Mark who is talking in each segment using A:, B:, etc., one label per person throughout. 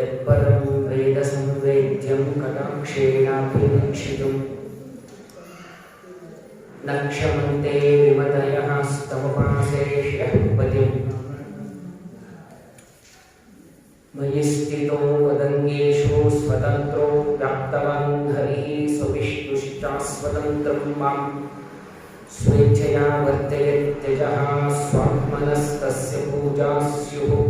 A: यत्परं वेदसंवेद्यं कटाक्षेणाभिवीक्षितुम् न क्षमन्ते विमतयः स्तमपासे पतिम् मयि स्थितो वदङ्गेषु स्वतन्त्रो व्याप्तवान् हरिः स्वविष्णुश्चास्वतन्त्रं माम् स्वेच्छया वर्तयत्यजः स्वात्मनस्तस्य पूजा स्युः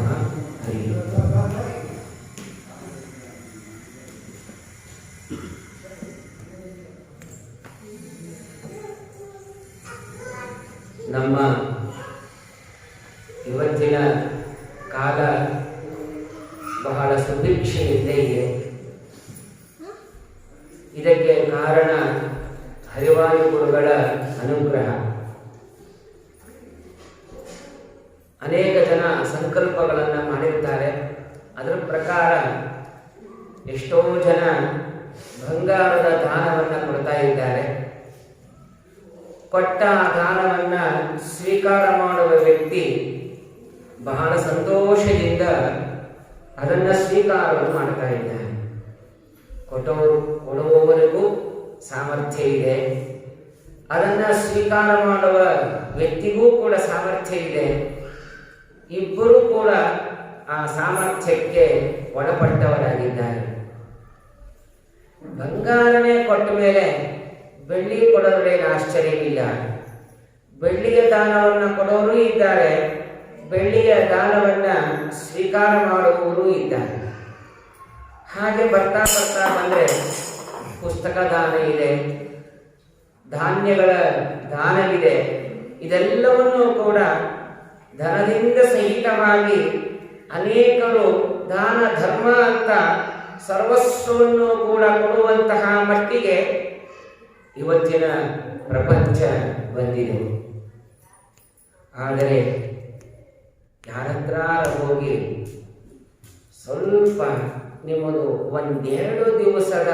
A: ಎಷ್ಟೋ ಜನ ಬಂಗಾರದ ದಾನವನ್ನು ಕೊಡ್ತಾ ಇದ್ದಾರೆ. ಕೊಟ್ಟ ಆ ದಾನವನ್ನ ಸ್ವೀಕಾರ ಮಾಡುವ ವ್ಯಕ್ತಿ ಬಹಳ ಸಂತೋಷದಿಂದ ಅದನ್ನ ಸ್ವೀಕಾರವನ್ನು ಮಾಡ್ತಾ ಇದ್ದಾನೆ ಕೊಟ್ಟವರು, ಕೊಡುವವರಿಗೂ ಸಾಮರ್ಥ್ಯ ಇದೆ. ಅದನ್ನ ಸ್ವೀಕಾರ ಮಾಡುವ ವ್ಯಕ್ತಿಗೂ ಕೂಡ ಸಾಮರ್ಥ್ಯ ಇದೆ. ಇಬ್ಬರೂ ಕೂಡ ಆ ಸಾಮರ್ಥ್ಯಕ್ಕೆ ಒಳಪಟ್ಟವರಾಗಿದ್ದಾರೆ. ಬಂಗಾರನೇ ಕೊಟ್ಟ ಮೇಲೆ ಬೆಳ್ಳಿ ಕೊಡೋದ್ರೇನು ಆಶ್ಚರ್ಯವಿಲ್ಲ ಬೆಳ್ಳಿಯ ದಾನವನ್ನು ಕೊಡೋರು ಇದ್ದಾರೆ, ಬೆಳ್ಳಿಯ ದಾನವನ್ನ ಸ್ವೀಕಾರ ಮಾಡುವವರು ಇದ್ದಾರೆ. ಹಾಗೆ ಬರ್ತಾ ಬರ್ತಾ ಬಂದ್ರೆ ಪುಸ್ತಕ ದಾನ ಇದೆ, ಧಾನ್ಯಗಳ ದಾನವಿದೆ. ಇದೆಲ್ಲವನ್ನೂ ಕೂಡ ಧನದಿಂದ ಸಹಿತವಾಗಿ ಅನೇಕರು ದಾನ ಧರ್ಮ ಅಂತ ಸರ್ವಸ್ವವನ್ನು ಕೂಡ ಕೊಡುವಂತಹ ಮಟ್ಟಿಗೆ ಇವತ್ತಿನ ಪ್ರಪಂಚ ಬಂದಿದೆ. ಆದರೆ ಯಾರತ್ರ ಹೋಗಿ ಸ್ವಲ್ಪ ನಿಮ್ಮದು ಒಂದೆರಡು ದಿವಸದ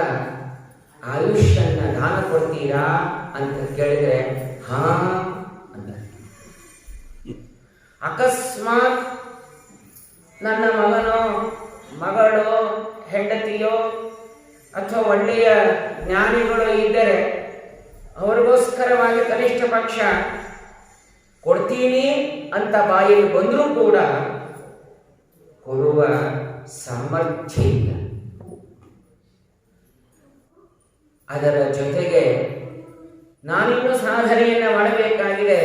A: ಆಯುಷ್ಯನ್ನ ದಾನ ಕೊಡ್ತೀರಾ ಅಂತ ಕೇಳಿದ್ರೆ, ಹಾ ಅಂತ. ಅಕಸ್ಮಾತ್ ನನ್ನ ಮಗನೋ, ಮಗಳು ಹೆಂಡತಿಯೋ ಅಥವಾ ಒಳ್ಳೆಯ ಜ್ಞಾನಿಗಳು ಇದ್ದರೆ ಅವರಿಗೋಸ್ಕರವಾಗಿ ಕನಿಷ್ಠ ಪಕ್ಷ ಕೊಡ್ತೀನಿ ಅಂತ ಬಾಯಿಗೆ ಬಂದರೂ ಕೂಡ ಕೊಡುವ ಸಾಮರ್ಥ್ಯ ಇಲ್ಲ. ಅದರ ಜೊತೆಗೆ ನಾನಿನ್ನು ಸಾಧನೆಯನ್ನು ಮಾಡಬೇಕಾಗಿದೆ.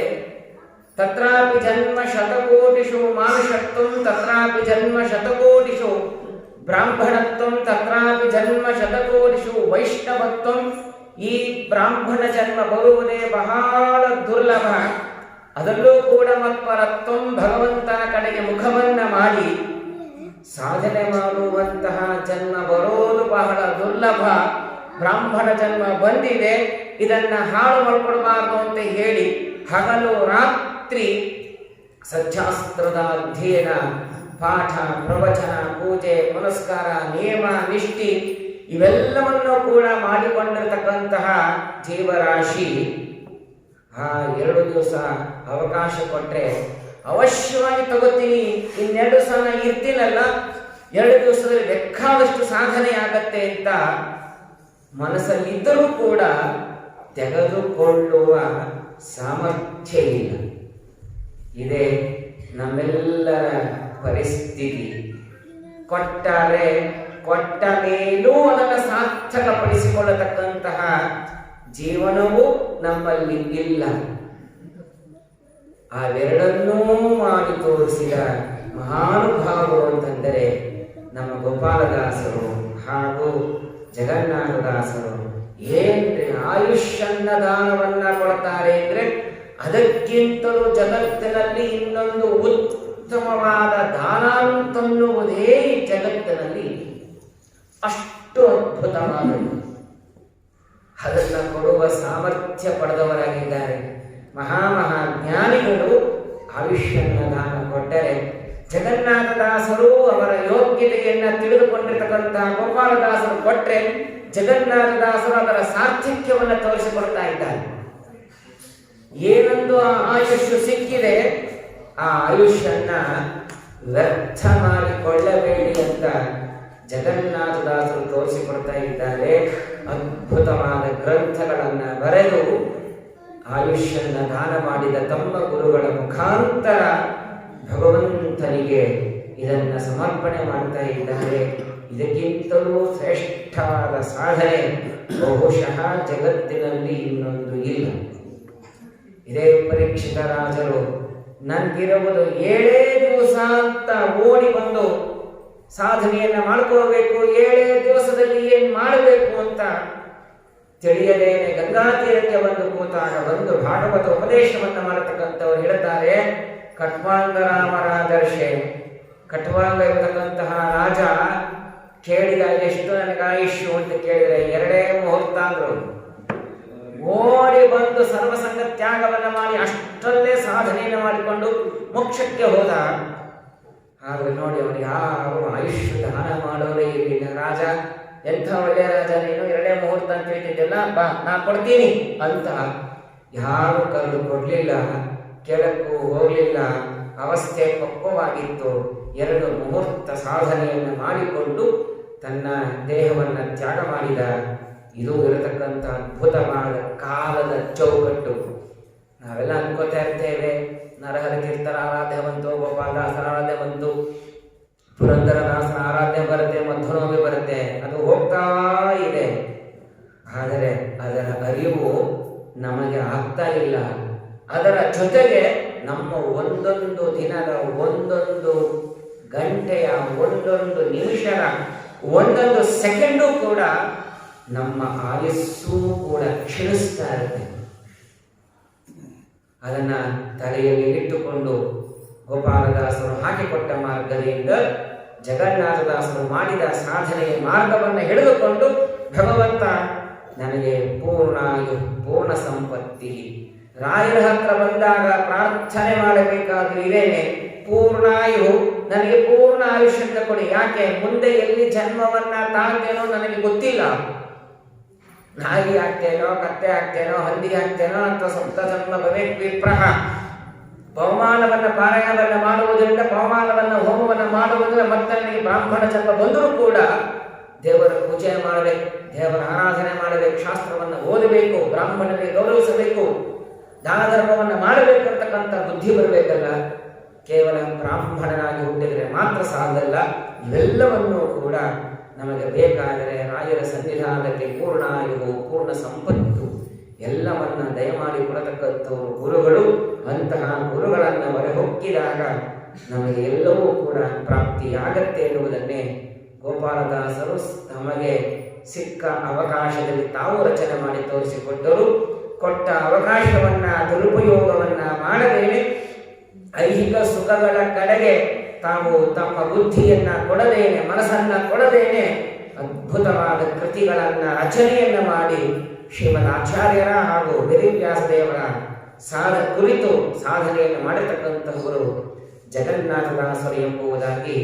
A: ತತ್ರಾಪಿ ಜನ್ಮ ಶತಕೋಟಿಷು ಮಾನುಷತ್ವ ತತ್ರಾಪಿ ಜನ್ಮ ಶತಕೋಟಿಷು ಬ್ರಾಹ್ಮಣತ್ವಂ ತತ್ರಾಪಿ ಜನ್ಮ ಶತಕೋಟಿಷು ವೈಷ್ಣವತ್ವಂ. ಈ ಬ್ರಾಹ್ಮಣ ಜನ್ಮ ಬರುವುದೇ ಬಹಳ ದುರ್ಲಭ. ಅದರಲ್ಲೂ ಕೂಡ ಮತ್ಪರತ್ವಂ ಭಗವಂತನ ಕಡೆಗೆ ಮುಖವನ್ನ ಮಾಡಿ ಸಾಧನೆ ಮಾಡುವಂತಹ ಜನ್ಮ ಬರೋದು ಬಹಳ ದುರ್ಲಭ. ಬ್ರಾಹ್ಮಣ ಜನ್ಮ ಬಂದಿದೆ, ಇದನ್ನ ಹಾಳು ಮಾಡಿಕೊಡಬಾರದು ಅಂತ ಹೇಳಿ ಹಗಲು ರಾತ್ರಿ ಸಜ್ಜಾಸ್ತ್ರದ ಅಧ್ಯಯನ ಪಾಠ, ಪ್ರವಚನ, ಪೂಜೆ, ಪುನಸ್ಕಾರ, ನಿಯಮ, ನಿಷ್ಠಿ ಇವೆಲ್ಲವನ್ನು ಕೂಡ ಮಾಡಿಕೊಂಡಿರತಕ್ಕಂತಹ ಜೀವರಾಶಿ ಆ ಎರಡು ದಿವಸ ಅವಕಾಶ ಕೊಟ್ಟರೆ ಅವಶ್ಯವಾಗಿ ತಗೋತೀನಿ. ಇನ್ನೆರಡು ಸಲ ಇರ್ತೀನಲ್ಲ, ಎರಡು ದಿವಸದಲ್ಲಿ ಬೇಕಾದಷ್ಟು ಸಾಧನೆ ಆಗತ್ತೆ ಅಂತ ಮನಸ್ಸಲ್ಲಿದ್ದರೂ ಕೂಡ ತೆಗೆದುಕೊಳ್ಳುವ ಸಾಮರ್ಥ್ಯ ಇಲ್ಲ. ಇದೇ ನಮ್ಮೆಲ್ಲರ ಪರಿಸ್ಥಿತಿ. ಕೊಟ್ಟರೆ ಕೊಟ್ಟ ಮೇಲೂ ಅದನ್ನು ಸಾರ್ಥಕಪಡಿಸಿಕೊಳ್ಳತಕ್ಕಂತಹ ಜೀವನವೂ ನಮ್ಮಲ್ಲಿ ಇಲ್ಲ. ಅವೆರಡನ್ನೂ ಮಾಡಿ ತೋರಿಸಿದ ಮಹಾನುಭಾವರು ಅಂತಂದರೆ ನಮ್ಮ ಗೋಪಾಲದಾಸರು ಹಾಗೂ ಜಗನ್ನಾಥದಾಸರು. ಏನ್ರಿ ಆಯುಷ್ಯನ್ನ ದಾನವನ್ನ ಕೊಡ್ತಾರೆ ಅಂದ್ರೆ ಅದಕ್ಕಿಂತಲೂ ಜಗತ್ತಿನಲ್ಲಿ ಇನ್ನೊಂದು ಉತ್ತಮವಾದ ದಾನ ಅಂತನ್ನುವುದೇ ಈ ಜಗತ್ತಿನಲ್ಲಿ ಅಷ್ಟು ಅದ್ಭುತವಾದದ್ದು. ಅದನ್ನು ಕೊಡುವ ಸಾಮರ್ಥ್ಯ ಪಡೆದವರಾಗಿದ್ದಾರೆ. ಮಹಾಮಹಾ ಜ್ಞಾನಿಗಳು ಆಯುಷ್ಯನ್ನ ದಾನ ಕೊಟ್ಟರೆ ಜಗನ್ನಾಥದಾಸರು ಅವರ ಯೋಗ್ಯತೆಯನ್ನು ತಿಳಿದುಕೊಂಡಿರ್ತಕ್ಕಂತಹ ಗೋಪಾಲದಾಸರು ಕೊಟ್ಟರೆ ಜಗನ್ನಾಥದಾಸರು ಅದರ ಸಾರ್ಥಕ್ಯವನ್ನು ತೋರಿಸಿಕೊಡ್ತಾ ಇದ್ದಾರೆ. ಏನೊಂದು ಆ ಆಯುಷ್ಯು ಸಿಕ್ಕಿದೆ? ಆ ಆಯುಷ್ಯನ್ನ ವ್ಯರ್ಥ ಮಾಡಿಕೊಳ್ಳಬೇಡಿ ಅಂತ ಜಗನ್ನಾಥದಾಸರು ತೋರಿಸಿಕೊಡ್ತಾ ಇದ್ದಾರೆ. ಅದ್ಭುತವಾದ ಗ್ರಂಥಗಳನ್ನು ಬರೆದು ಆಯುಷ್ಯನ್ನ ದಾನ ಮಾಡಿದ ತಮ್ಮ ಗುರುಗಳ ಮುಖಾಂತರ ಭಗವಂತನಿಗೆ ಇದನ್ನ ಸಮರ್ಪಣೆ ಮಾಡ್ತಾ ಇದ್ದಾರೆ. ಇದಕ್ಕಿಂತಲೂ ಶ್ರೇಷ್ಠವಾದ ಸಾಧನೆ ಬಹುಶಃ ಜಗತ್ತಿನಲ್ಲಿ ಇನ್ನೊಂದು ಇಲ್ಲ. ಇದೇ ಪರೀಕ್ಷಿತ ರಾಜರು ನನ್ಗಿರುವುದು ಏಳೇ ದಿವಸ ಅಂತ ಓಡಿ ಬಂದು ಸಾಧನೆಯನ್ನ ಮಾಡ್ಕೋಬೇಕು ಏಳೇ ದಿವಸದಲ್ಲಿ ಏನು ಮಾಡಬೇಕು ಅಂತ ತಿಳಿಯದೇನೆ. ಗಂಗಾ ತೀರಕ್ಕೆ ಬಂದು ಕೂತಾಗ ಬಂದು ಭಾಗವತ ಉಪದೇಶವನ್ನ ಮಾಡತಕ್ಕಂಥವ್ರು ಹೇಳುತ್ತಾರೆ ಕಟ್ವಾಂಗರಾಮರ ದರ್ಶೆ. ಕಟ್ವಾಂಗ ಇರತಕ್ಕಂತಹ ರಾಜ ಕೇಳಿದ, ಎಷ್ಟು ನನಗೆ ಆಯುಷ್ಯು ಅಂತ ಕೇಳಿದರೆ, ಎರಡೇ ಮುಹೂರ್ತ ಅಂದ್ರು. ಓಡಿ ಬಂದು ಸರ್ವಸಂಗ ತ್ಯಾಗವನ್ನು ಮಾಡಿ ಅಷ್ಟರಲ್ಲೇ ಸಾಧನೆಯನ್ನು ಮಾಡಿಕೊಂಡು ಮೋಕ್ಷಕ್ಕೆ ಹೋದ. ಆದರೆ ನೋಡಿ ಅವನು ಯಾರು ಆಯುಷ್ಯ ದಾನ ಮಾಡೋರೇ ಇರಲಿಲ್ಲ ರಾಜ? ಎಂಥ ಒಳ್ಳೆಯ ರಾಜ ನೀನು? ಎರಡೇ ಮುಹೂರ್ತ ಅಂತ ಹೇಳ್ತಿದ್ದೆಲ್ಲ? ಬಾ, ನಾ ಕೊಡ್ತೀನಿ ಅಂತ. ಯಾರು ಕಲ್ಲು ಕೊಡಲಿಲ್ಲ. ಕೆಳಕ್ಕೂ ಹೋಗಲಿಲ್ಲ. ಅವಸ್ಥೆ ಪಕ್ವವಾಗಿತ್ತು ಎರಡು ಮುಹೂರ್ತ ಸಾಧನೆಯನ್ನು ಮಾಡಿಕೊಂಡು ತನ್ನ ದೇಹವನ್ನು ತ್ಯಾಗ ಮಾಡಿದ. ಇದು ಇರತಕ್ಕಂಥ ಅದ್ಭುತವಾದ ಕಾಲದ ಚೌಕಟ್ಟು. ನಾವೆಲ್ಲ ಅನ್ಕೋತಾ ಇರ್ತೇವೆ ನರಹರ ಕೀರ್ತನ ಆರಾಧ್ಯ ಬಂತು ಗೋಪಾಲದಾಸರ ಆರಾಧ್ಯ ಬಂತು ಪುರಂದರದಾಸನ ಆರಾಧ್ಯ ಬರುತ್ತೆ, ಮಧ್ವನೋಮಿ ಬರುತ್ತೆ, ಅದು ಹೋಗ್ತಾ ಇದೆ. ಆದರೆ ಅದರ ಅರಿವು ನಮಗೆ ಆಗ್ತಾ ಇಲ್ಲ. ಅದರ ಜೊತೆಗೆ ನಮ್ಮ ಒಂದೊಂದು ದಿನದ ಒಂದೊಂದು ಗಂಟೆಯ ಒಂದೊಂದು ನಿಮಿಷದ ಒಂದೊಂದು ಸೆಕೆಂಡು ಕೂಡ ನಮ್ಮ ಆಯಸ್ಸು ಕೂಡ ಕ್ಷೀಣಿಸ್ತಾ ಇರುತ್ತೆ. ಅದನ್ನ ತಲೆಯಲ್ಲಿ ಇಟ್ಟುಕೊಂಡು ಗೋಪಾಲದಾಸರು ಹಾಕಿಕೊಟ್ಟ ಮಾರ್ಗದಿಂದ ಜಗನ್ನಾಥದಾಸರು ಮಾಡಿದ ಸಾಧನೆಯ ಮಾರ್ಗವನ್ನು ಹಿಡಿದುಕೊಂಡು ಭಗವಂತ ನನಗೆ ಪೂರ್ಣ ಪೂರ್ಣ ಸಂಪತ್ತಿ. ರಾಯರ ಹತ್ರ ಬಂದಾಗ ಪ್ರಾರ್ಥನೆ ಮಾಡಬೇಕಾದ್ರೂ ಇದೇನೆ ಪೂರ್ಣಾಯು ನನಗೆ ಪೂರ್ಣ ಆಯುಷ್ಯಂತ ಕೊಡಿ. ಯಾಕೆ? ಮುಂದೆ ಎಲ್ಲಿ ಜನ್ಮವನ್ನ ತಾಳ್ತೇನೋ ನನಗೆ ಗೊತ್ತಿಲ್ಲ. ನಾಯಿ ಆಗ್ತೇನೋ, ಕತ್ತೆ ಆಗ್ತೇನೋ, ಹಂದಿ ಆಗ್ತೇನೋ ಅಂತ ಸಪ್ತ ಜನ್ಮ ಭವೇತ್ ವಿಪ್ರಹ. ಬಹುಮಾನವನ್ನು ಪಾರಾಯಣವನ್ನ ಮಾಡುವುದರಿಂದ ಬಹುಮಾನವನ್ನು ಹೋಮವನ್ನ ಮಾಡುವುದರಿಂದ ಮತ್ತಲ್ಲಿ ಬ್ರಾಹ್ಮಣ ಜನ್ಮ ಬಂದರೂ ಕೂಡ ದೇವರ ಪೂಜೆ ಮಾಡಬೇಕು, ದೇವರ ಆರಾಧನೆ ಮಾಡಬೇಕು, ಶಾಸ್ತ್ರವನ್ನು ಓದಬೇಕು, ಬ್ರಾಹ್ಮಣರಿಗೆ ಗೌರವಿಸಬೇಕು ದಾನ ಧರ್ಮವನ್ನು ಮಾಡಬೇಕು ಅಂತಕ್ಕಂಥ ಬುದ್ಧಿ ಬರಬೇಕಲ್ಲ? ಕೇವಲ ಬ್ರಾಹ್ಮಣನಾಗಿ ಹುಟ್ಟಿದರೆ ಮಾತ್ರ ಸಾಲದಲ್ಲ ಇವೆಲ್ಲವನ್ನೂ ಕೂಡ ನಮಗೆ ಬೇಕಾದರೆ ರಾಯರ ಸನ್ನಿಧಾನದಲ್ಲಿ ಪೂರ್ಣಾಯುವು, ಪೂರ್ಣ ಸಂಪತ್ತು, ಎಲ್ಲವನ್ನ ದಯಮಾಡಿ ಕೊಡತಕ್ಕಂಥವರು ಗುರುಗಳು, ಅಂತಹ ಗುರುಗಳನ್ನು ಹೊರಹೊಕ್ಕಿದಾಗ ನಮಗೆ ಎಲ್ಲವೂ ಕೂಡ ಪ್ರಾಪ್ತಿಯಾಗತ್ತೆ ಎನ್ನುವುದನ್ನೇ ಗೋಪಾಲದಾಸರು ನಮಗೆ ಸಿಕ್ಕ ಅವಕಾಶದಲ್ಲಿ ತಾವು ರಚನೆ ಮಾಡಿ ತೋರಿಸಿಕೊಟ್ಟರು. ಕೊಟ್ಟ ಅವಕಾಶವನ್ನ ದುರುಪಯೋಗವನ್ನ ಮಾಡದೇನೆ. ಐಹಿಕ ಸುಖಗಳ ಕಡೆಗೆ ತಾವು ತಮ್ಮ ಬುದ್ಧಿಯನ್ನ ಕೊಡದೇನೆ, ಮನಸ್ಸನ್ನ ಕೊಡದೇನೆ ಅದ್ಭುತವಾದ ಕೃತಿಗಳನ್ನ ರಚನೆಯನ್ನ ಮಾಡಿ ಶ್ರೀಮದ್ ಆಚಾರ್ಯರ ಹಾಗೂ ದೇವರ ಸಾಧ ಕುರಿತು ಸಾಧನೆಯನ್ನು ಮಾಡಿರ್ತಕ್ಕಂತಹವರು ಜಗನ್ನಾಥದಾಸರು ಎಂಬುವುದಾಗಿ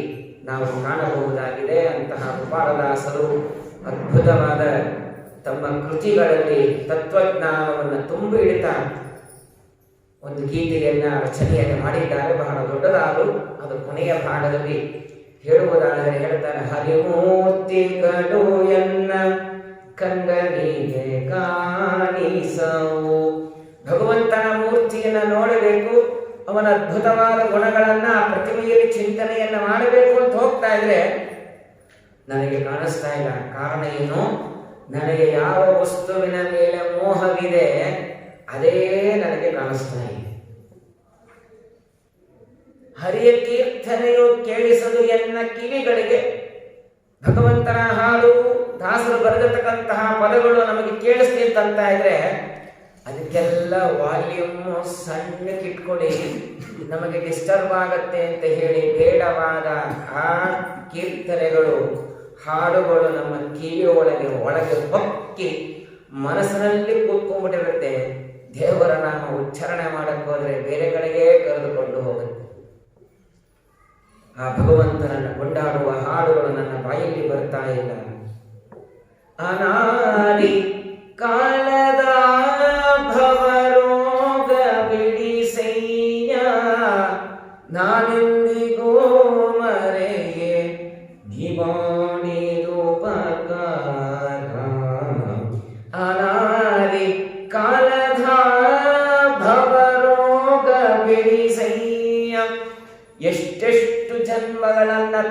A: ನಾವು ಕಾಣಬಹುದಾಗಿದೆ ಅಂತಹ ಗೋಪಾಲದಾಸರು. ಅದ್ಭುತವಾದ ತಮ್ಮ ಕೃತಿಗಳಲ್ಲಿ ತತ್ವಜ್ಞಾನವನ್ನು ತುಂಬಿ ಇಡ್ತಾ ಒಂದು ಗೀತೆಯನ್ನ ರಚನೆಯನ್ನು ಮಾಡಿದ್ದಾರೆ. ಬಹಳ ದೊಡ್ಡದಾದು ಅದು ಕೊನೆಯ ಭಾಗದಲ್ಲಿ ಹೇಳುವುದಾದರೆ ಹೇಳ್ತಾರೆ ಹರಿಮೂರ್ತಿ ಕಡು ಎನ್ನ ಕಂಗನಿಗೆ ಕಾಣಿಸವು? ಭಗವಂತನ ಮೂರ್ತಿಯನ್ನು ನೋಡಬೇಕು, ಅವನ ಅದ್ಭುತವಾದ ಗುಣಗಳನ್ನ, ಪ್ರತಿಮೆಯಲ್ಲಿ ಚಿಂತನೆಯನ್ನ ಮಾಡಬೇಕು ಅಂತ ಹೋಗ್ತಾ ಇದ್ರೆ ನನಗೆ ಕಾಣಿಸ್ತಾ ಇಲ್ಲ. ಕಾರಣ ಏನು? ನನಗೆ ಯಾವ ವಸ್ತುವಿನ ಮೇಲೆ ಮೋಹವಿದೆ? ಅದೇ ನನಗೆ ಕಾಣಿಸ್ತಾ ಇದೆ. ಹರಿಯ ಕೀರ್ತನೆಯು ಕೇಳಿಸಲು ಎನ್ನ ಕಿವಿಗಳಿಗೆ ಭಗವಂತನ ಹಾಡು ದಾಸರು ಬರೆದಿರ್ತಕ್ಕಂತಹ ಪದಗಳು ನಮಗೆ ಕೇಳಿಸ್ತಿತ್ತಂತ ಇದ್ರೆ ಅದಕ್ಕೆಲ್ಲ ವಾಲ್ಯೂಮ್ ಸಣ್ಣಕ್ಕಿಟ್ಕೊಡಿ ನಮಗೆ ಡಿಸ್ಟರ್ಬ್ ಆಗತ್ತೆ ಅಂತ ಹೇಳಿ ಬೇಡವಾದ ಆ ಕೀರ್ತನೆಗಳು, ಹಾಡುಗಳು ನಮ್ಮ ಕಿವಿಯ ಒಳಗೆ ಒಳಗೆ ಹೊಕ್ಕಿ ಮನಸ್ಸಿನಲ್ಲಿ ಕೂತ್ಕೊಂಡ್ಬಿಟ್ಟಿರುತ್ತೆ. ದೇವರ ನಾಮ ಉಚ್ಚಾರಣೆ ಮಾಡಕ್ಕೋದ್ರೆ ಬೇರೆ ಕಡೆಗೆ ಕರೆದುಕೊಂಡು ಹೋಗುತ್ತೆ. ಆ ಭಗವಂತನನ್ನು ಕೊಂಡಾಡುವ ಹಾಡುಗಳು ನನ್ನ ಬಾಯಲ್ಲಿ ಬರ್ತಾ ಇಲ್ಲ. ಅನಾದಿ ಕಾಲದ ಭವರೋಗ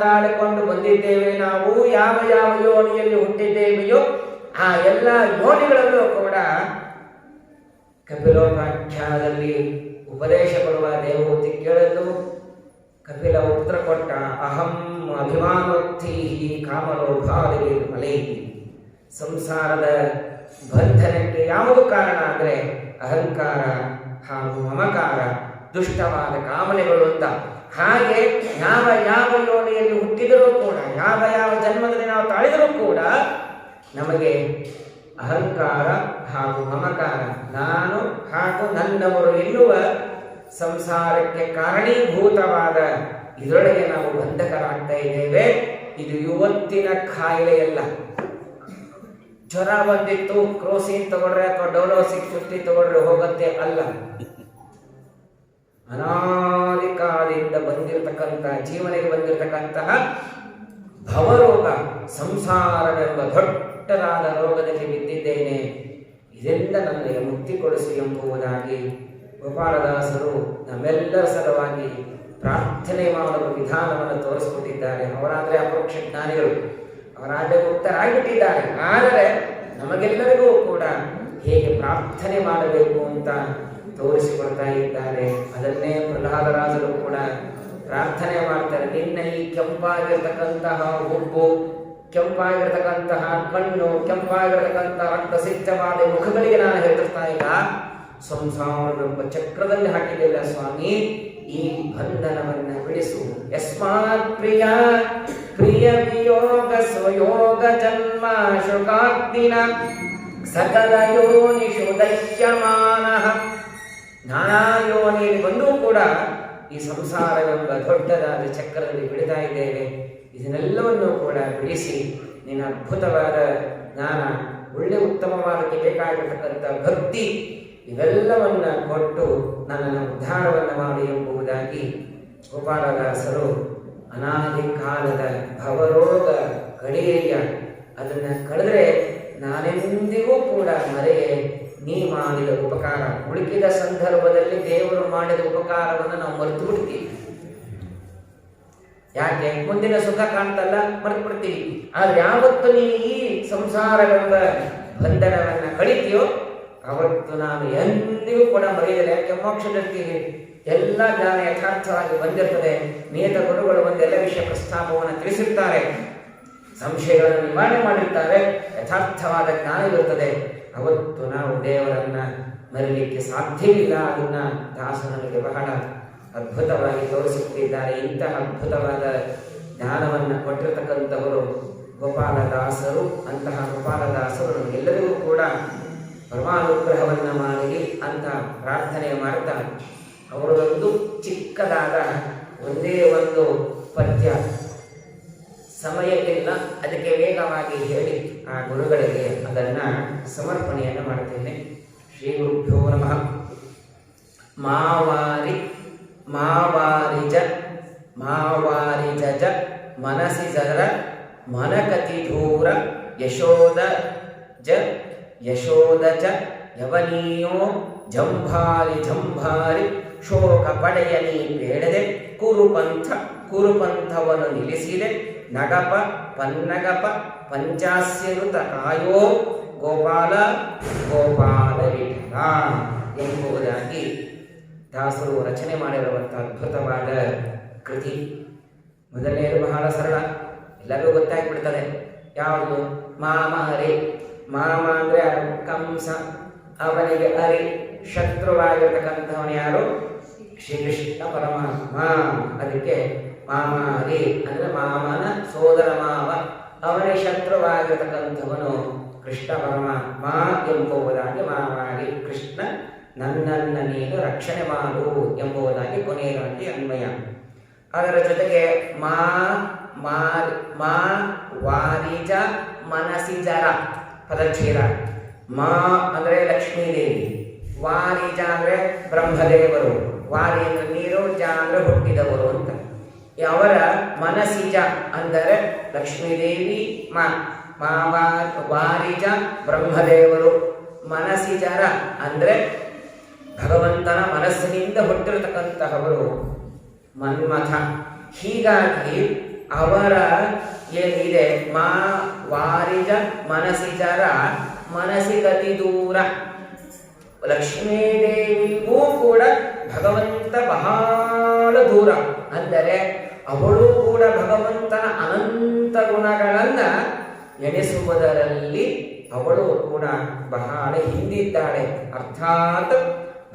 A: ತಾಳಿಕೊಂಡು ಬಂದಿದ್ದೇವೆ. ನಾವು ಯಾವ ಯಾವ ಯೋನಿಯಲ್ಲಿ ಹುಟ್ಟಿದ್ದೇವೆಯೋ ಆ ಎಲ್ಲ ಯೋನಿಗಳಲ್ಲೂ ಕೂಡ ಕಪಿಲೋಪಾಖ್ಯಾನದಲ್ಲಿ ಉಪದೇಶ ಕೊಡುವ ದೇವಹೂತಿ ಕೇಳಲು ಕಪಿಲ ಉತ್ತರ ಕೊಟ್ಟ, ಅಹಂ ಅಭಿಮಾನೋತ್ಥಿ ಕಾಮಲೋಭಾದಿ ಮಲೈ ಸಂಸಾರದ ಬಂಧನಕ್ಕೆ ಯಾವುದು ಕಾರಣ ಅಂದರೆ ಅಹಂಕಾರ ಹಾಗೂ ಮಮಕಾರ, ದುಷ್ಟವಾದ ಕಾಮನೆಗಳು ಅಂತ. ಹಾಗೆ ಯಾವ ಯಾವ ಯೋನಿಯಲ್ಲಿ ಹುಟ್ಟಿದರೂ ಕೂಡ, ಯಾವ ಯಾವ ಜನ್ಮದಲ್ಲಿ ನಾವು ತಾಳಿದರೂ ಕೂಡ ನಮಗೆ ಅಹಂಕಾರ ಹಾಗೂ ಮಮಕಾರ, ನಾನು ಹಾಗೂ ನನ್ನವರು ಎನ್ನುವ ಸಂಸಾರಕ್ಕೆ ಕಾರಣೀಭೂತವಾದ ಇದರೊಳಗೆ ನಾವು ಬಂಧಕರಾಗ್ತಾ ಇದ್ದೇವೆ. ಇದು ಇವತ್ತಿನ ಕಾಯಿಲೆಯಲ್ಲ. ಜ್ವರ ಬಂದಿತ್ತು, ಕ್ರೋಸಿನ್ ತಗೊಂಡ್ರೆ ಅಥವಾ ಡೋಲೋ ಸಿಕ್ಸ್ ತಗೊಂಡ್ರೆ ಹೋಗುತ್ತೆ ಅಲ್ಲ. ಅನಾದಿ ಕಾಲದಿಂದ ಬಂದಿರತಕ್ಕಂಥ ಜೀವನಿಗೆ ಬಂದಿರತಕ್ಕಂತಹ ಭವರೋಗ, ಸಂಸಾರವೆಂಬ ದೊಡ್ಡದಾದ ರೋಗದಲ್ಲಿ ಬಿದ್ದಿದ್ದೇನೆ. ಇದರಿಂದ ನನಗೆ ಮುಕ್ತಿ ಕೊಡಿಸಿ ಎಂಬುವುದಾಗಿ ಗೋಪಾಲದಾಸರು ನಮ್ಮೆಲ್ಲರ ಸಲುವಾಗಿ ಪ್ರಾರ್ಥನೆ ಮಾಡುವ ವಿಧಾನವನ್ನು ತೋರಿಸಿಕೊಟ್ಟಿದ್ದಾರೆ. ಅವರಾದರೆ ಅಪರೋಕ್ಷ ಜ್ಞಾನಿಗಳು. ಅವರಾದರೆ ಮುಕ್ತರಾಗಿಬಿಟ್ಟಿದ್ದಾರೆ. ಆದರೆ ನಮಗೆಲ್ಲರಿಗೂ ಕೂಡ ಹೇಗೆ ಪ್ರಾರ್ಥನೆ ಮಾಡಬೇಕು ಅಂತ ತೋರಿಸಿಕೊಡ್ತಾ ಇದ್ದಾರೆ. ಅದನ್ನೇ ಪ್ರಹ್ಲಾದರಾಜರು ಕೂಡ ಪ್ರಾರ್ಥನೆ ಮಾಡ್ತಾರೆ. ನಿನ್ನ ಈ ಕೆಂಪಾಗಿರ್ತಕ್ಕಂತಹ ಹುಬ್ಬು ಕೆಂಪಾಗಿರ್ತಕ್ಕಂತಹ ಕಣ್ಣು, ಕೆಂಪಾಗಿರ್ತಕ್ಕಂತಹ ಪ್ರಸಿದ್ಧವಾದ ಸಿದ್ಧವಾದ ಮುಖಗಳಿಗೆ ನಾನು ಹೇಳ್ತಾ ಇಲ್ಲ. ಸಂಸಾರವೆಂಬ ಚಕ್ರದಲ್ಲಿ ಹಾಕಿದ್ದೇವೆ ಸ್ವಾಮಿ. ಈ ಬಂಧನವನ್ನ ಬಿಡಿಸು. ಯಸ್ಮಾತ್ ಪ್ರಿಯ ಪ್ರಿಯ ವಿಯೋಗ ಸ್ವಯೋಗ ಜನ್ಮ ಶುಕಾಗ್ನಿನ ಸಕಲ ಯೋನಿಷು ದಹ್ಯಮಾನ ನಾನಾ ಯೋನಿಯಲ್ಲಿ ಬಂದರೂ ಕೂಡ ಈ ಸಂಸಾರವೆಂಬ ದೊಡ್ಡದಾದ ಚಕ್ರದಲ್ಲಿ ಬಿಡ್ತಾ ಇದ್ದೇವೆ ಇದನ್ನೆಲ್ಲವನ್ನು ಕೂಡ ಬಿಡಿಸಿ ನಿನ್ನ ಅದ್ಭುತವಾದ ಜ್ಞಾನ, ಒಳ್ಳೆ ಉತ್ತಮವಾದಕ್ಕೆ ಬೇಕಾಗಿರ್ತಕ್ಕಂಥ ಭಕ್ತಿ ಇವೆಲ್ಲವನ್ನ ಕೊಟ್ಟು ನನ್ನನ್ನು ಉದ್ಧಾರವನ್ನು ಮಾಡಿ ಎಂಬುದಾಗಿ ಗೋಪಾಲದಾಸರು ಅನಾದಿ ಕಾಲದ ಭವರೋಗ ಕಡೆಯ ಅದನ್ನು ಕಳೆದ್ರೆ ನಾನೆಂದಿಗೂ ಕೂಡ ಮರೆಯೇ ನೀ ಮಾಡಿದ ಉಪಕಾರ. ಉಳುಕಿದ ಸಂದರ್ಭದಲ್ಲಿ ದೇವರು ಮಾಡಿದ ಉಪಕಾರವನ್ನು ನಾವು ಮರೆತು ಬಿಡ್ತೀವಿ. ಯಾಕೆ? ಮುಂದಿನ ಸುಖ ಕಾಣ್ತಲ್ಲ, ಮರೆತು ಬಿಡ್ತೀವಿ. ಆದ್ರೆ ಯಾವತ್ತು ನೀ ಈ ಸಂಸಾರಗಳ ಬಂಧನವನ್ನ ಕಳಿತೀಯೋ, ಅವತ್ತು ನಾನು ಎಂದಿಗೂ ಕೂಡ ಮರೆಯಲಿಲ್ಲ. ಯಾಕೆ? ಮೋಕ್ಷದಲ್ಲಿ ಎಲ್ಲ ಜ್ಞಾನ ಯಥಾರ್ಥವಾಗಿ ಬಂದಿರ್ತದೆ. ನಿಯತ ಗುರುಗಳು ಒಂದೆಲ್ಲ ವಿಷಯ ಪ್ರಸ್ತಾಪವನ್ನು ತಿಳಿಸಿರ್ತಾರೆ. ಸಂಶಯಗಳನ್ನು ನಿವಾರಣೆ ಮಾಡಿರ್ತಾರೆ. ಯಥಾರ್ಥವಾದ ಜ್ಞಾನವಿರುತ್ತದೆ ಅವತ್ತು ನಾವು ದೇವರನ್ನ ಮರಿಲಿಕ್ಕೆ ಸಾಧ್ಯವಿಲ್ಲ. ಅದನ್ನ ದಾಸರು ನನಗೆ ಬಹಳ ಅದ್ಭುತವಾಗಿ ತೋರಿಸುತ್ತಿದ್ದಾರೆ. ಇಂತಹ ಅದ್ಭುತವಾದ ಜ್ಞಾನವನ್ನು ಕೊಟ್ಟಿರತಕ್ಕಂಥವರು ಗೋಪಾಲದಾಸರು. ಅಂತಹ ಗೋಪಾಲದಾಸರು ನಮಗೆಲ್ಲರಿಗೂ ಕೂಡ ಪರಮಾನುಗ್ರಹವನ್ನು ಮಾಡಿ ಅಂತ ಪ್ರಾರ್ಥನೆ ಮಾಡ್ತಾರೆ. ಅವರದೊಂದು ಚಿಕ್ಕದಾದ ಒಂದೇ ಒಂದು ಪದ್ಯ. ಸಮಯ ಇಲ್ಲ ಅದಕ್ಕೆ ವೇಗವಾಗಿ ಹೇಳಿ ಆ ಗುರುಗಳಿಗೆ ಅದನ್ನ ಸಮರ್ಪಣೆಯನ್ನು ಮಾಡ್ತೇನೆ ಶ್ರೀ ಗುರುಭ್ಯೋ ನಮಃ. ಮಾವಾರಿ ಮಾವಾರಿಜ ಮಾವಾರಿಜ ಮನಸಿ ಜರ ಮನಕತಿ ದೂರ ಯಶೋದ ಜ ಯಶೋದ ಜ ಯವನೀಯೋ, ಜಂಭಾರಿ ಜಂಭಾರಿ, ಶೋಕ ಪಡೆಯಲಿ ಬೇಡದೆ, ಕುರುಪಂಥ ಕುರುಪಂಥವನ್ನು ನಿಲ್ಲಿಸಿದೆ. ನಗಪ ಪನ್ನಗಪ ಪಂಚಾಸ್ಯನುತ ಕಾಯೋ ಗೋಪಾಲ ಗೋಪಾಲ ವಿಠಲ ಎಂಬುದಾಗಿ ದಾಸರು ರಚನೆ ಮಾಡಿರುವಂಥ ಅದ್ಭುತವಾದ ಕೃತಿ. ಮೊದಲನೆಯದು ಬಹಳ ಸರಳ. ಎಲ್ಲರಿಗೂ ಗೊತ್ತಾಗ್ಬಿಡ್ತದೆ. ಯಾವುದು? ಮಾಮ ಹರಿ ಮಾಮ ಅಂದ್ರೆ ಕಂಸ. ಅವನಿಗೆ ಹರಿ ಶತ್ರುವಾಗಿರ್ತಕ್ಕಂಥವನು ಯಾರು? ಶ್ರೀಕೃಷ್ಣ ಪರಮಾತ್ಮ. ಅದಕ್ಕೆ ಮಾಮ ಅಂದರೆ ಮಾಮನ ಸೋದರ ಮಾವ ಅವನೇ ಶತ್ರುವಾಗಿರತಕ್ಕಂಥವನು ಕೃಷ್ಣ ಪರಮಾತ್ಮ ಎಂಬುವುದಾಗಿ ಮಾವಾಡಿ ಕೃಷ್ಣ ನನ್ನನ್ನ ನೀನು ರಕ್ಷಣೆ ಮಾಡು ಎಂಬುವುದಾಗಿ ಕೊನೆಯದಾಗಿ ಅನ್ವಯ. ಅದರ ಜೊತೆಗೆ ಮಾ ಮಾ ಮಾ, ವಾರಿಜ ಮನಸಿಜರ ಪದಚ್ಛೇದ. ಮಾ ಅಂದರೆ ಲಕ್ಷ್ಮೀದೇವಿ, ವಾರಿಜ ಅಂದರೆ ಬ್ರಹ್ಮದೇವರು ವಾರಿ ಅಂದರೆ ನೀರು, ಜ ಅಂದ್ರೆ ಹುಟ್ಟಿದವರು ಅಂತ. ಅವರ ಮನಸಿಜ ಅಂದರೆ ಲಕ್ಷ್ಮೀದೇವಿ ಮಾ ವಾರಿಜ ಬ್ರಹ್ಮದೇವರು. ಮನಸಿಜರ ಅಂದರೆ ಭಗವಂತನ ಮನಸ್ಸಿನಿಂದ ಹುಟ್ಟಿರತಕ್ಕಂತಹವರು. ಮನ್ಮಥ. ಹೀಗಾಗಿ ಅವರ ಏನಿದೆ? ಮಾ ವಾರಿಜ ಮನಸಿಜರ ಮನಸ್ಸಿಗತಿ ದೂರ. ಲಕ್ಷ್ಮೀದೇವಿಗೂ ಕೂಡ ಭಗವಂತ ಬಹಳ ದೂರ. ಅಂದರೆ ಅವಳು ಕೂಡ ಭಗವಂತನ ಅನಂತ ಗುಣಗಳನ್ನ ಎಣಿಸುವುದರಲ್ಲಿ ಅವಳು ಕೂಡ ಬಹಳ ಹಿಂದಿದ್ದಾಳೆ. ಅರ್ಥಾತ್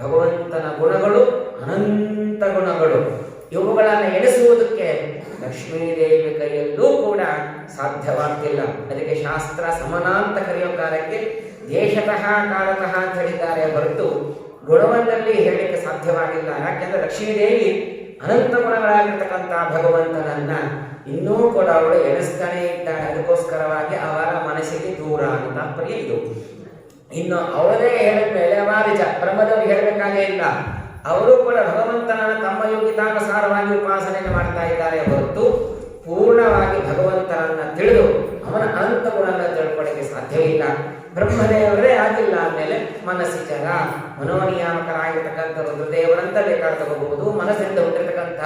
A: ಭಗವಂತನ ಗುಣಗಳು ಅನಂತ ಗುಣಗಳು. ಇವುಗಳನ್ನು ಎಣಿಸುವುದಕ್ಕೆ ಲಕ್ಷ್ಮೀದೇವಿ ಕೈಯಲ್ಲೂ ಕೂಡ ಸಾಧ್ಯವಾಗ್ತಿಲ್ಲ. ಅದಕ್ಕೆ ಶಾಸ್ತ್ರ ಸಮನಾಂತ ಕರೆಯೋ ಕಾಲಕ್ಕೆ ದೇಶತಃ ಕಾಲತಃ ಅಂತ ಹೇಳಿದ್ದಾರೆ ಹೊರತು ಗುಣವನ್ನಲ್ಲಿ ಹೇಳಲಿಕ್ಕೆ ಸಾಧ್ಯವಾಗಿಲ್ಲ. ಯಾಕೆಂದ್ರೆ ಲಕ್ಷ್ಮೀದೇವಿ ಅನಂತ ಗುಣಗಳಾಗಿರ್ತಕ್ಕಂಥ ಭಗವಂತನನ್ನ ಇನ್ನೂ ಕೂಡ ಅವಳು ಎಣಿಸ್ತಾನೆ ಇದ್ದಾಳೆ. ಅದಕ್ಕೋಸ್ಕರವಾಗಿ ಅವರ ಮನಸ್ಸಿಗೆ ದೂರ ಅಂತ ತಾತ್ಪರ್ಯ ಇನ್ನು ಅವರೇ ಹೇಳಿದ ಮೇಲೆ ವಾರಿಜ ಬ್ರಹ್ಮದವರು ಹೇಳಬೇಕಾಗೇ ಇಲ್ಲ. ಅವರು ಕೂಡ ಭಗವಂತನನ್ನ ತಮ್ಮ ಯೋಗ್ಯತಾನುಸಾರವಾಗಿ ಉಪಾಸನೆಯನ್ನು ಮಾಡ್ತಾ ಇದ್ದಾರೆ ಹೊರತು ಪೂರ್ಣವಾಗಿ ಭಗವಂತನನ್ನ ತಿಳಿದು ಅವನ ಅನಂತ ಗುಣನ ತಿಳ್ಕೊಳ್ಳಿಕ್ಕೆ ಸಾಧ್ಯವಿಲ್ಲ ಬ್ರಹ್ಮದೇವರೇ ಆಗಿಲ್ಲ ಅಂದಮೇಲೆ ಮನಸ್ಸಿಚರ ಮನೋನಿಯಾಮಕರಾಗಿರ್ತಕ್ಕಂಥ ದೇವರಂತ ಬೇಕಾದ ತಗೋಬಹುದು, ಮನಸ್ಸಿಂದ ಹುಟ್ಟಿರ್ತಕ್ಕಂಥ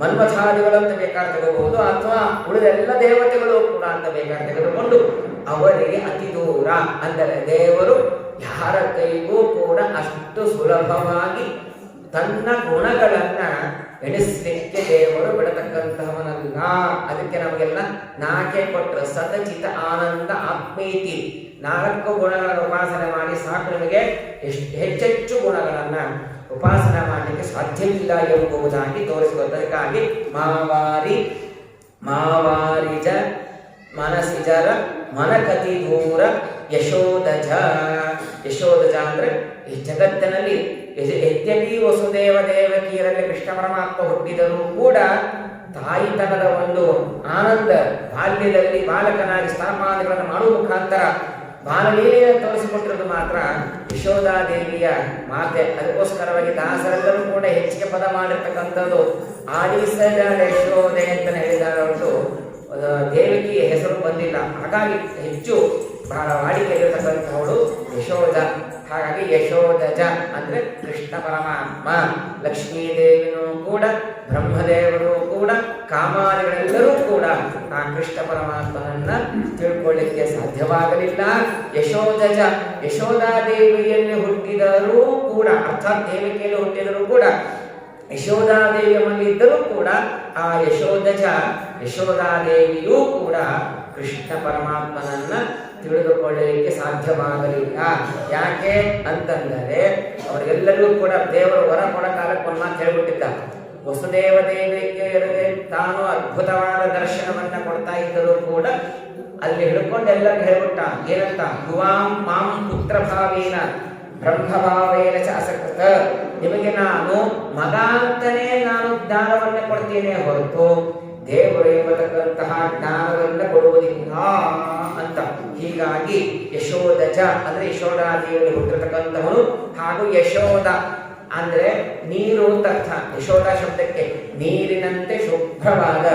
A: ಮನ್ಮಥಾದಿಗಳಂತ ಬೇಕಾದ ತಗೋಬಹುದು, ಅಥವಾ ಉಳಿದ ಎಲ್ಲ ದೇವತೆಗಳು ಕೂಡ ಅಂತ ಬೇಕಾದ ತೆಗೆದುಕೊಂಡು ಅವರಿಗೆ ಅತಿ ದೂರ. ಅಂದರೆ ದೇವರು ಯಾರ ಕೈಗೂ ಕೂಡ ಅಷ್ಟು ಸುಲಭವಾಗಿ ತನ್ನ ಗುಣಗಳನ್ನ ಎಣಿಸ್ಲಿಕ್ಕೆ ದೇವರು ಬಿಡತಕ್ಕಂತಹವನಲ್ಲ ಅದಕ್ಕೆ ನಮಗೆಲ್ಲ ನಾಕೆ ಕೊಟ್ಟರು ಸತಚಿತ ಆನಂದ, ಆತ್ಮೀತಿ. ನಾಲ್ಕು ಗುಣಗಳನ್ನು ಉಪಾಸನೆ ಮಾಡಿ ಸಾಕು ನಮಗೆ ಎಷ್ಟು ಹೆಚ್ಚೆಚ್ಚು ಗುಣಗಳನ್ನು ಉಪಾಸನೆ ಮಾಡಲಿಕ್ಕೆ ಸಾಧ್ಯವಿಲ್ಲ ಎಂಬುದಾಗಿ ತೋರಿಸಿಕೊದ್ದಕ್ಕಾಗಿ ಮಾವಾರಿ ಮಾವಾರಿಜ ಮನಸಿಜರ ಮನಕತಿ ದೂರ ಯಶೋದಜ. ಯಶೋದಜ ಅಂದರೆ ಈ ಜಗತ್ತಿನಲ್ಲಿ ಯದ್ಯಪಿ ವಸುದೇವ ದೇವಕಿಯರಲ್ಲಿ ಕೃಷ್ಣ ಪರಮಾತ್ಮ ಹುಟ್ಟಿದರೂ ಕೂಡ ತಾಯಿತನದ ಒಂದು ಆನಂದ, ಬಾಲ್ಯದಲ್ಲಿ ಬಾಲಕನಾಗಿ ಸ್ಥಾನಮಾನಗಳನ್ನು ಮಾಡುವ ಮುಖಾಂತರ ಬಾಲಲೀಲೆಯನ್ನು ತೋರಿಸಿಕೊಟ್ಟಿರೋದು ಮಾತ್ರ ಯಶೋಧಾದೇವಿಯ ಮಾತೆ. ಅದಕ್ಕೋಸ್ಕರವಾಗಿ ದಾಸರೆಲ್ಲರೂ ಕೂಡ ಹೆಚ್ಚಿಗೆ ಪದ ಮಾಡಿರ್ತಕ್ಕಂಥದ್ದು ಆಡಿಸದ ಯಶೋದೆ ಅಂತ ಹೇಳಿದ್ದಾರೆ ಹೊರತು ಅದು ದೇವಿಗೆ ಹೆಸರು ಬಂದಿಲ್ಲ. ಹಾಗಾಗಿ ಹೆಚ್ಚು ಬಹಳ ವಾಡಿಕೆ ಇರತಕ್ಕಂಥವಳು ಯಶೋಧ. ಹಾಗಾಗಿ ಯಶೋದಜ ಅಂದರೆ ಕೃಷ್ಣ ಪರಮಾತ್ಮ. ಲಕ್ಷ್ಮೀದೇವಿನೂ ಕೂಡ, ಬ್ರಹ್ಮದೇವರು ಕೂಡ, ಕಾಮಾದಿಗಳೆಲ್ಲರೂ ಕೂಡ ಆ ಕೃಷ್ಣ ಪರಮಾತ್ಮನನ್ನ ತಿಳ್ಕೊಳ್ಳಿಕ್ಕೆ ಸಾಧ್ಯವಾಗಲಿಲ್ಲ. ಯಶೋದಜ ಯಶೋಧಾದೇವಿಯಲ್ಲಿ ಹುಟ್ಟಿದರೂ ಕೂಡ, ಅರ್ಥಾತ್ ದೇವಿಕೆಯಲ್ಲಿ ಹುಟ್ಟಿದರೂ ಕೂಡ ಯಶೋಧಾದೇವಿಯ ಮನೆಯಿದ್ದರೂ ಕೂಡ, ಆ ಯಶೋದಜ ಯಶೋಧಾದೇವಿಯೂ ಕೂಡ ಕೃಷ್ಣ ಪರಮಾತ್ಮನನ್ನ ತಿಳಿದುಕೊಳ್ಳಲಿಕ್ಕೆ ಸಾಧ್ಯವಾಗಲಿಲ್ಲ. ಯಾಕೆ ಅಂತಂದರೆ ಅವರೆಲ್ಲರಿಗೂ ಕೂಡ ದೇವರು ವರ ಕೊಡ ಕಾಲಕ್ಕೆ ಒಂದು ಮಾತು ಹೇಳ್ಬಿಟ್ಟಿದ್ದ ವಸುದೇವ ದೇವಿಗೆ ತಾನು ಅದ್ಭುತವಾದ ದರ್ಶನವನ್ನ ಕೊಡ್ತಾ ಇದ್ದರೂ ಕೂಡ ಅಲ್ಲಿ ಹಿಡ್ಕೊಂಡು ಎಲ್ಲರಿಗೂ ಹೇಳ್ಬಿಟ್ಟ ಏನಂತ? ಯುವಾಂ ಮಾಂ ಪುತ್ರ ಭಾವೇನ ಬ್ರಹ್ಮಭಾವೇನ ಚ ಅಸಕೃತ. ನಿಮಗೆ ನಾನು ಮಗ ಅಂತಲೇ ನಾನು ಜ್ಞಾನವನ್ನ ಕೊಡ್ತೇನೆ ಹೊರತು ದೇವರು ಎಂಬತಕ್ಕಂತಹ ಜ್ಞಾನವನ್ನ ಕೊಡುವುದಿಲ್ಲ ಅಂತ. ಹೀಗಾಗಿ ಯಶೋದಜ ಅಂದ್ರೆ ಯಶೋಧಾದಿಯಲ್ಲಿ ಹುಟ್ಟಿರತಕ್ಕಂಥವನು ಹಾಗೂ ಯಶೋದ ಅಂದ್ರೆ ನೀರು ಅರ್ಥ. ಯಶೋಧ ಶಬ್ದಕ್ಕೆ ನೀರಿನಂತೆ ಶುಭ್ರವಾದ,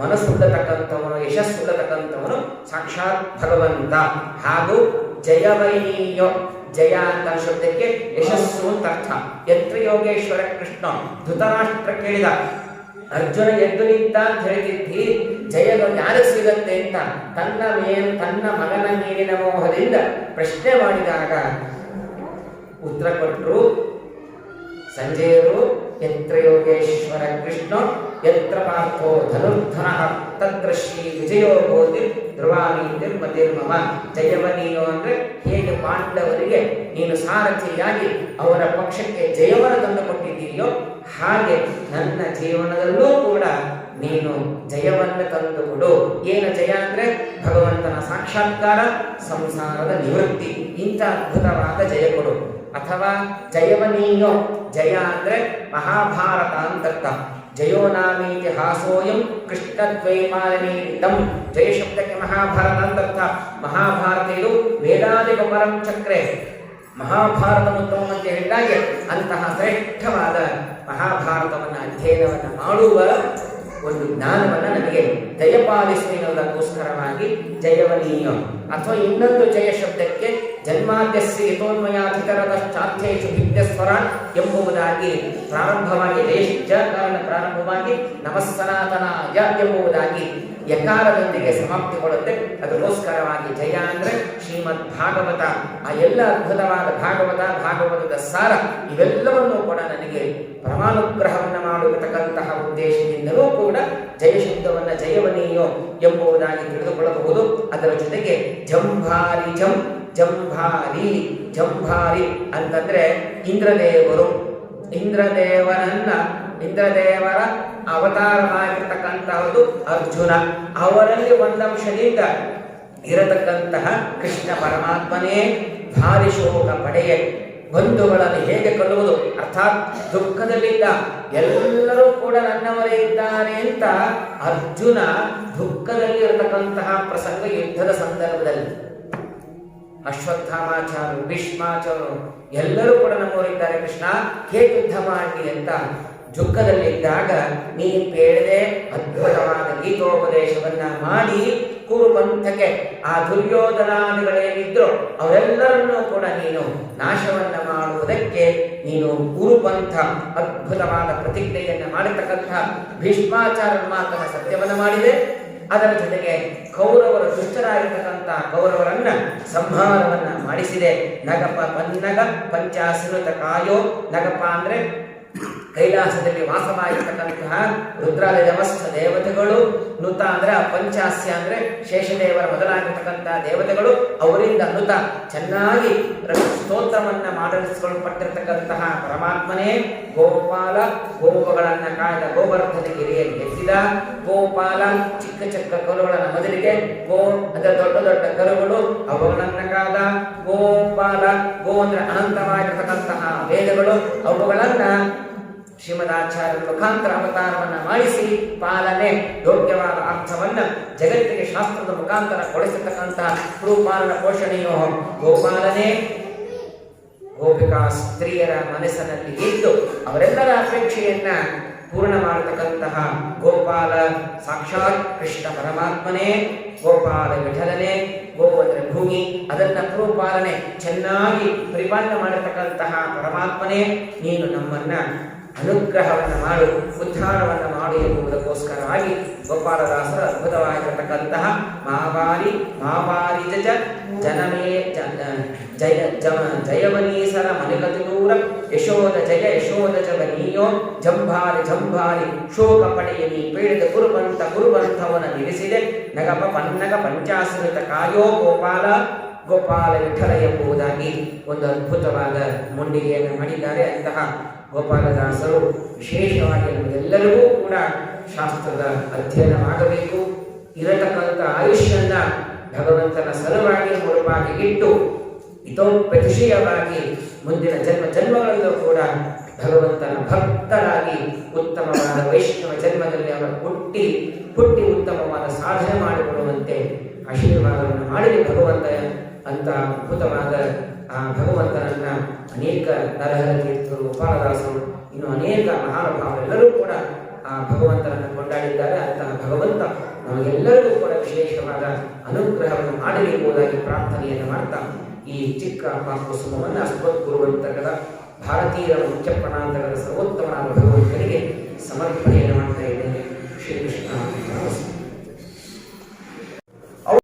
A: ಮನಸ್ಸುಳ್ಳತಕ್ಕಂಥವನು, ಯಶಸ್ಸುಳ್ಳತಕ್ಕಂಥವನು ಸಾಕ್ಷಾತ್ ಭಗವಂತ. ಹಾಗೂ ಜಯವೈನೀಯೋ, ಜಯ ಅಂತ ಶಬ್ದಕ್ಕೆ ಯಶಸ್ಸು ಅಂತ ಅರ್ಥ. ಯತ್ರ ಯೋಗೇಶ್ವರ ಕೃಷ್ಣ ಧೃತರಾಷ್ಟ್ರ ಕೇಳಿದ ಅರ್ಜುನ ಎದ್ದು ನಿಂತ ಅಂತ ಹೇಳ್ತಿದ್ದಿ ಜಯನು ಸಿಗತ್ತೆ ಅಂತ ತನ್ನ ಮೇಲ್ ತನ್ನ ಮಗನ ಮೇಲಿನ ಮೋಹದಿಂದ ಪ್ರಶ್ನೆ ಮಾಡಿದಾಗ ಉತ್ತರ ಕೊಟ್ಟರು ಸಂಜೆಯರು ಯತ್ರ ಯೋಗೇಶ್ವರ ಕೃಷ್ಣ ಯತ್ರ ಪಾರ್ಥೋ ಧನುರ್ಧನ ತತ್ರ ಶ್ರೀ ವಿಜಯೋ ಗೋತಿ ಧ್ರುವಾನೀತಿರ್ ಜಯವ ನೀನು ಅಂದ್ರೆ ಹೇಗೆ ಪಾಂಡವರಿಗೆ ನೀನು ಸಾರಥಿಯಾಗಿ ಅವರ ಪಕ್ಷಕ್ಕೆ ಜಯವನ್ನು ತಂದು ಕೊಟ್ಟಿದ್ದೀಯೋ ಹಾಗೆ ನನ್ನ ಜೀವನದಲ್ಲೂ ಕೂಡ ನೀನು ಜಯವನ್ನು ತಂದುಕೊಡು. ಏನು ಜಯ ಅಂದ್ರೆ ಭಗವಂತನ ಸಾಕ್ಷಾತ್ಕಾರ, ಸಂಸಾರದ ನಿವೃತ್ತಿ. ಇಂಥ ಅದ್ಭುತವಾದ ಜಯ ಕೊಡು. ಅಥವಾ ಜಯವನೀಯೋ ಜಯ ಅಂದ್ರೆ ಮಹಾಭಾರತ ಅಂತರ್ಥ. ಜಯೋ ನಾಮೀತಿಹಾಸೋಯಂ ಹಾಸೋಯಂ ಕೃಷ್ಣದ್ವೈಮಾಲನೇತಂ ಜಯ ಶಬ್ದಕ್ಕೆ ಮಹಾಭಾರತ ಅಂತರ್ಥ ಮಹಾಭಾರತ ಇದು ವೇದಾದಿ ಗಮರಂ ಚಕ್ರೆ ಮಹಾಭಾರತ ಉತ್ತಮ ಅಂತ ಹೇಳಿದಾಗೆ ಅಂತಹ ಶ್ರೇಷ್ಠವಾದ ಮಹಾಭಾರತವನ್ನು ಅಧ್ಯಯನವನ್ನು ಮಾಡುವ ಒಂದು ಜ್ಞಾನವನ್ನು ನನಗೆ ದಯಪಾಲಿಸುವುದಕ್ಕೋಸ್ಕರವಾಗಿ ಜಯವನೀಯ. ಅಥವಾ ಇನ್ನೊಂದು ಜಯ ಶಬ್ದಕ್ಕೆ ಜನ್ಮಾದ್ಯಸ್ಯ ಯಥೋನ್ಮಯಾಧಿಕರದ ಚಾರ್ಥೇಶು ಭಿದ್ಯಸ್ವರ ಎಂಬುದಾಗಿ ಪ್ರಾರಂಭವಾಗಿ ದೇಶ ಪ್ರಾರಂಭವಾಗಿ ನಮಸ್ಸನಾತನಾಯ ಎಂಬುದಾಗಿ ಯಕಾರದೊಂದಿಗೆ ಸಮಾಪ್ತಿಗೊಳ್ಳುತ್ತೆ. ಅದಕ್ಕೋಸ್ಕರವಾಗಿ ಜಯ ಅಂದ್ರೆ ಶ್ರೀಮದ್ ಭಾಗವತ ಆ ಎಲ್ಲ ಅದ್ಭುತವಾದ ಭಾಗವತ, ಭಾಗವತದ ಸಾರ ಇವೆಲ್ಲವನ್ನೂ ಕೂಡ ನನಗೆ ಪರಮಾನುಗ್ರಹವನ್ನು ಮಾಡಿರತಕ್ಕಂತಹ ಉದ್ದೇಶದಿಂದಲೂ ಕೂಡ ಜಯ ಜಯವನೀಯೋ ಎಂಬುದಾಗಿ ತಿಳಿದುಕೊಳ್ಳಬಹುದು. ಅದರ ಜೊತೆಗೆ ಜಂಭಾರಿ ಜಂ, ಜಂಭಾರಿ ಜಂಭಾರಿ ಅಂತಂದ್ರೆ ಇಂದ್ರದೇವರು. ಇಂದ್ರದೇವರನ್ನ, ಇಂದ್ರದೇವರ ಅವತಾರವಾಗಿರ್ತಕ್ಕಂತಹದ್ದು ಅರ್ಜುನ. ಅವರಲ್ಲಿ ಒಂದಂಶದಿಂದ ಇರತಕ್ಕಂತಹ ಕೃಷ್ಣ ಪರಮಾತ್ಮನೇ ಭಾರಿ ಶೋಕ ಪಡೆಯ. ಬಂಧುಗಳನ್ನು ಹೇಗೆ ಕೊಲ್ಲುವುದು? ಅರ್ಥಾತ್ ದುಃಖದಲ್ಲಿದ್ದ ಎಲ್ಲರೂ ಕೂಡ ನನ್ನವರೇ ಇದ್ದಾರೆ ಅಂತ ಅರ್ಜುನ ದುಃಖದಲ್ಲಿ ಇರತಕ್ಕಂತಹ ಪ್ರಸಂಗ ಯುದ್ಧದ ಸಂದರ್ಭದಲ್ಲಿ. ಅಶ್ವತ್ಥಾಮಾಚಾರ್ಯ ಭೀಷ್ಮಾಚಾರ್ಯರು ಎಲ್ಲರೂ ಕೂಡ ನಮ್ಮವರಿದ್ದಾರೆ ಕೃಷ್ಣ, ಹೇಗೆ ಯುದ್ಧ ಮಾಡಿ ಅಂತ ದುಃಖದಲ್ಲಿದ್ದಾಗ ನೀ ಬೇಡದೆ ಅದ್ಭುತವಾದ ಗೀತೋಪದೇಶವನ್ನ ಮಾಡಿ ಕುರುಪಂಥಕ್ಕೆ ಆ ದುರ್ಯೋಧನಾದಿಗಳೇನಿದ್ರು ಅವರೆಲ್ಲರನ್ನೂ ಕೂಡ ನೀನು ನಾಶವನ್ನ ಮಾಡುವುದಕ್ಕೆ ನೀನು ಕುರುಪಂಥ ಅದ್ಭುತವಾದ ಪ್ರತಿಜ್ಞೆಯನ್ನು ಮಾಡಿರ್ತಕ್ಕಂಥ ಭೀಷ್ಮಾಚಾರ್ಯ ಮಾತ್ರ ಸತ್ಯವನ್ನ ಮಾಡಿದೆ. ಅದರ ಜೊತೆಗೆ ಕೌರವರ ದುಷ್ಟರಾಗಿರ್ತಕ್ಕಂಥ ಕೌರವರನ್ನ ಸಂಹಾರವನ್ನ ಮಾಡಿಸಿದೆ. ನಗಪ ಪನ್ನಗ ಪಂಚಾಶ್ರತ ಕಾಯೋ, ನಗಪ ಅಂದ್ರೆ ಕೈಲಾಸದಲ್ಲಿ ವಾಸವಾಗಿರ್ತಕ್ಕಂತಹ ರುದ್ರಾಲಯ ದೇವತೆಗಳು, ನುತ ಅಂದ್ರೆ ಪಂಚಾಸ್ಯ ಅಂದ್ರೆ ಶೇಷದೇವರ ಮೊದಲಾಗಿರ್ತಕ್ಕಂತಹ ದೇವತೆಗಳು, ಅವರಿಂದ ನುತ ಚೆನ್ನಾಗಿ ಸ್ತೋತ್ರವನ್ನ ಮಾಡಿಸಿಕೊಳ್ಳಲ್ಪಟ್ಟಿರ್ತಕ್ಕಂತಹ ಪರಮಾತ್ಮನೇ ಗೋಪಾಲ ಗೋವುಗಳನ್ನ ಕಾಯ್ದ ಗೋವರ್ಧನ ಗಿರಿಯಲ್ಲಿ ಎತ್ತಿದ ಗೋಪಾಲ, ಚಿಕ್ಕ ಚಿಕ್ಕ ಕರುಗಳನ್ನ ಮೊದಲಿಗೆ ಗೋ ಅಂದ್ರೆ ದೊಡ್ಡ ದೊಡ್ಡ ಕರುಗಳು, ಅವುಗಳನ್ನ ಕಾದ ಗೋಪಾಲ, ಗೋ ಅಂದ್ರೆ ಅನಂತವಾಗಿರ್ತಕ್ಕಂತಹ ವೇದಗಳು, ಅವುಗಳನ್ನ ಶ್ರೀಮದಾಚಾರ್ಯ ಮುಖಾಂತರ ಅವತಾರವನ್ನು ಮಾಡಿಸಿ ಪಾಲನೆ ಯೋಗ್ಯವಾದ ಅರ್ಥವನ್ನ ಜಗತ್ತಿಗೆ ಶಾಸ್ತ್ರದ ಮುಖಾಂತರ ಕೊಡಿಸತಕ್ಕಂತಹ ಕುರುಪಾಲನ ಪೋಷಣೆಯೋ ಗೋಪಾಲನೆ. ಗೋಪಿಕಾ ಸ್ತ್ರೀಯರ ಮನಸ್ಸಿನಲ್ಲಿ ಇದ್ದು ಅವರೆಲ್ಲರ ಅಪೇಕ್ಷೆಯನ್ನ ಪೂರ್ಣ ಮಾಡತಕ್ಕಂತಹ ಗೋಪಾಲ, ಸಾಕ್ಷಾತ್ ಕೃಷ್ಣ ಪರಮಾತ್ಮನೇ, ಗೋಪಾಲ ವಿಠಲನೆ ಗೋ ಅಂದ್ರೆ ಭೂಮಿ, ಅದನ್ನ ಕುರುಪಾಲನೆ ಚೆನ್ನಾಗಿ ಪರಿಪಾಲನೆ ಮಾಡತಕ್ಕಂತಹ ಪರಮಾತ್ಮನೇ. ನೀನು ನಮ್ಮನ್ನ ಅನುಗ್ರಹವನ್ನು ಮಾಡು, ಉದ್ಧಾರವನ್ನು ಮಾಡು ಎನ್ನುವುದಕ್ಕೋಸ್ಕರವಾಗಿ ಗೋಪಾಲದಾಸರ ಅದ್ಭುತವಾಗಿರತಕ್ಕಂತಹ ಮಹಾವಾರಿ ಮಾವಾರಿ ಜ ಜನಮೇ ಜಯ ಜಯವನೀಸರ ಮನೆಗದೂರ ಯಶೋದ ಜಯ ಯಶೋದ ಜವನೀಯೋ, ಜಂಭಾರಿ ಜಂಭಾರಿ, ಶೋಕ ಪಡೆಯಲಿ ಪೀಡಿತ ಕುರುಬಂತ ಕುರುಬಂತವನ ನಿಲ್ಲಿಸಿದೆ, ನಗಪ ಪನ್ನಗ ಪಂಚಾಶ್ರಿತ ಕಾಯೋ ಗೋಪಾಲ ಗೋಪಾಲ ವಿಠಲ ಎಂಬುದಾಗಿ ಒಂದು ಅದ್ಭುತವಾದ ಮುಂಡಿಗೆಯನ್ನು ಮಾಡಿದ್ದಾರೆ ಅಂತಹ ಗೋಪಾಲದಾಸರು ವಿಶೇಷವಾಗಿ ನಮಗೆಲ್ಲರಿಗೂ ಕೂಡ ಶಾಸ್ತ್ರದ ಅಧ್ಯಯನವಾಗಬೇಕು ಇರತಕ್ಕಂಥ ಆಯುಷ್ಯನ್ನ ಭಗವಂತನ ಸಲುವಾಗಿ ಮುರುಪಾಗಿ ಇಟ್ಟು ಇತೋಪತಿಶಯವಾಗಿ ಮುಂದಿನ ಜನ್ಮ ಜನ್ಮಗಳಲ್ಲೂ ಕೂಡ ಭಗವಂತನ ಭಕ್ತರಾಗಿ ಉತ್ತಮವಾದ ವೈಷ್ಣವ ಜನ್ಮದಲ್ಲಿ ಅವರು ಹುಟ್ಟಿ ಹುಟ್ಟಿ ಉತ್ತಮವಾದ ಸಾಧನೆ ಮಾಡಿಕೊಳ್ಳುವಂತೆ ಆಶೀರ್ವಾದವನ್ನು ಮಾಡಲಿ ಭಗವಂತ ಅಂತ ಅದ್ಭುತವಾದ ಆ ಭಗವಂತನನ್ನ ಅನೇಕ ನರಹರ ತೀರ್ಥರು, ಗೋಪಾಲದಾಸರು, ಇನ್ನು ಅನೇಕ ಮಹಾನುಭಾವರೆಲ್ಲರೂ ಕೂಡ ಆ ಭಗವಂತನನ್ನು ಕೊಂಡಾಡಿದ್ದಾರೆ. ಅಂತಹ ಭಗವಂತ ನಮಗೆಲ್ಲರಿಗೂ ಕೂಡ ವಿಶೇಷವಾದ ಅನುಗ್ರಹವನ್ನು ಮಾಡಲಿರುವುದಾಗಿ ಪ್ರಾರ್ಥನೆಯನ್ನು ಮಾಡ್ತಾ ಈ ಚಿಕ್ಕ ಮಹಾಕುಸುಮವನ್ನು ಅಸ್ಮತ್ ಅಸ್ಮತ್ ಭಾರತೀಯರ ಮುಖ್ಯ ಸರ್ವೋತ್ತಮನಾದ ಭಗವಂತನಿಗೆ ಸಮರ್ಪಣೆಯನ್ನು ಮಾಡ್ತಾರೆ